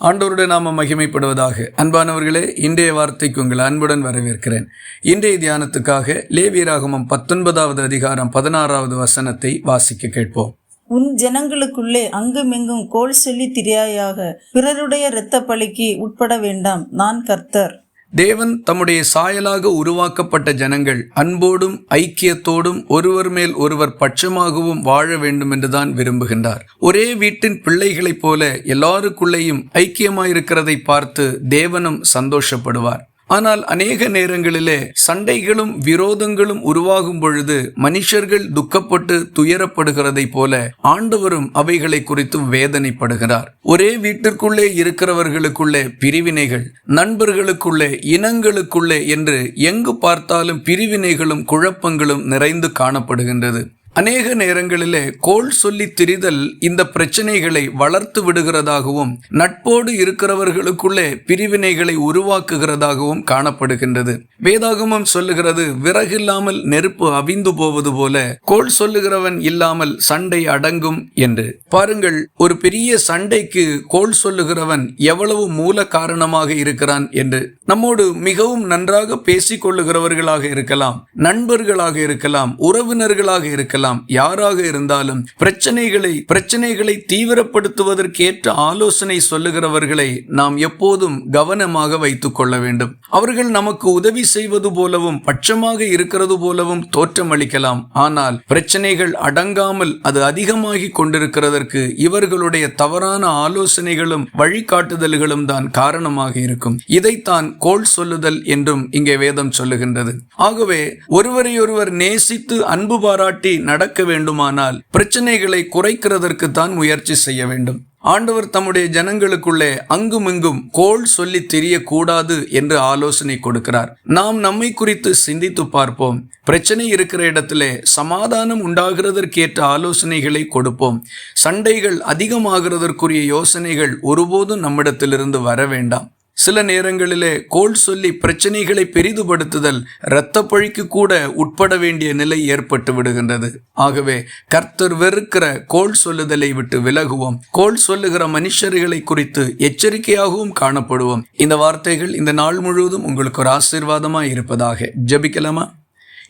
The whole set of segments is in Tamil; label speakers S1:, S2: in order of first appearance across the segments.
S1: ஆண்டோருடைய நாம மகிமைப்படுவதாக. அன்பானவர்களே இன்றைய வார்த்தைக்கு உங்கள் அன்புடன் வரவேற்கிறேன். இன்றைய தியானத்துக்காக லேவியராகமம் பத்தொன்பதாவது அதிகாரம் பதினாறாவது வசனத்தை வாசிக்க கேட்போம்.
S2: உன் ஜனங்களுக்குள்ளே அங்குமெங்கும் கோல் சொல்லி திரியாயாக பிறருடைய இரத்த பலிக்கு உட்பட வேண்டாம். நான் கர்த்தர்.
S1: தேவன் தம்முடைய சாயலாக உருவாக்கப்பட்ட ஜனங்கள் அன்போடும் ஐக்கியத்தோடும் ஒருவர் மேல் ஒருவர் பட்சமாகவும் வாழ வேண்டும் என்றுதான் விரும்புகின்றார். ஒரே வீட்டின் பிள்ளைகளைப் போல எல்லாருக்குள்ளேயும் ஐக்கியமாயிருக்கிறதை பார்த்து தேவனும் சந்தோஷப்படுவார். ஆனால் அநேக நேரங்களிலே சண்டைகளும் விரோதங்களும் உருவாகும் பொழுது மனுஷர்கள் துக்கப்பட்டு துயரப்படுகிறதை போல ஆண்டவரும் அவைகளை குறித்து வேதனைப்படுகிறார். ஒரே வீட்டிற்குள்ளே இருக்கிறவர்களுக்குள்ளே பிரிவினைகள் நண்பர்களுக்குள்ளே இனங்களுக்குள்ளே என்று எங்கு பார்த்தாலும் பிரிவினைகளும் குழப்பங்களும் நிறைந்து காணப்படுகின்றது. அநேக நேரங்களிலே கோல் சொல்லி திரிதல் இந்த பிரச்சனைகளை வளர்த்து விடுகிறதாகவும் நட்போடு இருக்கிறவர்களுக்குள்ளே பிரிவினைகளை உருவாக்குகிறதாகவும் காணப்படுகின்றது. வேதாகமம் சொல்லுகிறது விறகில்லாமல் நெருப்பு அவிந்து போவது போல கோல் சொல்லுகிறவன் இல்லாமல் சண்டை அடங்கும் என்று. பாருங்கள் ஒரு பெரிய சண்டைக்கு கோல் சொல்லுகிறவன் எவ்வளவு மூல காரணமாக இருக்கிறான் என்று. நம்மோடு மிகவும் நன்றாக பேசிக் கொள்ளுகிறவர்களாக இருக்கலாம் நண்பர்களாக இருக்கலாம் உறவினர்களாக இருக்கலாம் யாராக இருந்தாலும் பிரச்சனைகளை பிரச்சனைகளை தீவிரப்படுத்துவதற்கு ஏற்ற ஆலோசனை சொல்லுகிறவர்களை நாம் எப்போதும் கவனமாக வைத்துக் கொள்ள வேண்டும். அவர்கள் நமக்கு உதவி செய்வது போலவும் பட்சமாக இருக்கிறது போலவும் தோற்றமளிக்கலாம் ஆனால் பிரச்சனைகள் அடங்காமல் அது அதிகமாகி கொண்டிருக்கிறதற்கு இவர்களுடைய தவறான ஆலோசனைகளும் வழிகாட்டுதல்களும் தான் காரணமாக இருக்கும். இதைத்தான் கோல் சொல்லுதல் என்றும் இங்கே வேதம் சொல்லுகின்றது. ஆகவே ஒருவரையொருவர் நேசித்து அன்பு பாராட்டி நடக்க வேண்டுமானால் பிரச்சனைகளை குறைக்கிறதற்கு தான் முயற்சி செய்ய வேண்டும். ஆண்டவர் தம்முடைய ஜனங்களுக்குள்ளே அங்குமிங்கும் கோல் சொல்லி தெரியக்கூடாது என்று ஆலோசனை கொடுக்கிறார். நாம் நம்மை குறித்து சிந்தித்து பார்ப்போம். பிரச்சனை இருக்கிற இடத்திலே சமாதானம் உண்டாகிறதற்கேற்ற ஆலோசனைகளை கொடுப்போம். சண்டைகள் அதிகமாகிறதற்குரிய யோசனைகள் ஒருபோதும் நம்மிடத்திலிருந்து வர வேண்டாம். சில நேரங்களிலே கோல் சொல்லி பிரச்சனைகளை பெரிதுபடுத்துதல் இரத்த பழிக்கு கூட உட்பட வேண்டிய நிலை ஏற்பட்டு விடுகின்றது. ஆகவே கர்த்தர் வெறுக்கிற கோல் சொல்லுதலை விட்டு விலகுவோம். கோல் சொல்லுகிற மனுஷர்களை குறித்து எச்சரிக்கையாகவும் காணப்படுவோம். இந்த வார்த்தைகள் இந்த நாள் முழுவதும் உங்களுக்கு ஒரு ஆசீர்வாதமாக இருப்பதாக. ஜபிக்கலாமா?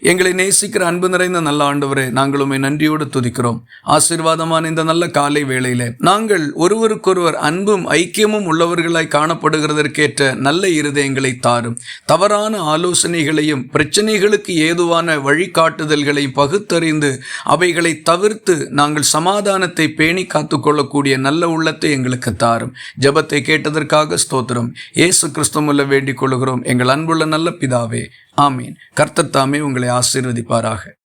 S1: எங்களை நேசிக்கிற அன்பு நிறைந்த நல்ல ஆண்டவரே நாங்கள் உண்மை நன்றியோடு துதிக்கிறோம். ஆசீர்வாதமான இந்த நல்ல காலை வேளையிலே நாங்கள் ஒருவருக்கொருவர் அன்பும் ஐக்கியமும் உள்ளவர்களாய் காணப்படுகிறதற்கேற்ற நல்ல இருதயங்களை தாரும். தவறான ஆலோசனைகளையும் பிரச்சனைகளுக்கு ஏதுவான வழிகாட்டுதல்களையும் பகுத்தறிந்து அவைகளை தவிர்த்து நாங்கள் சமாதானத்தை பேணி காத்துக்கொள்ளக்கூடிய நல்ல உள்ளத்தை எங்களுக்கு தாரும். ஜபத்தை கேட்டதற்காக ஸ்தோத்திரம். இயேசு கிறிஸ்துமுல்ல வேண்டிக் கொள்கிறோம் எங்கள் அன்புள்ள நல்ல பிதாவே ஆமீன். கர்த்தத்தாமே உங்களை ஆசீர்வதிப்பாராக.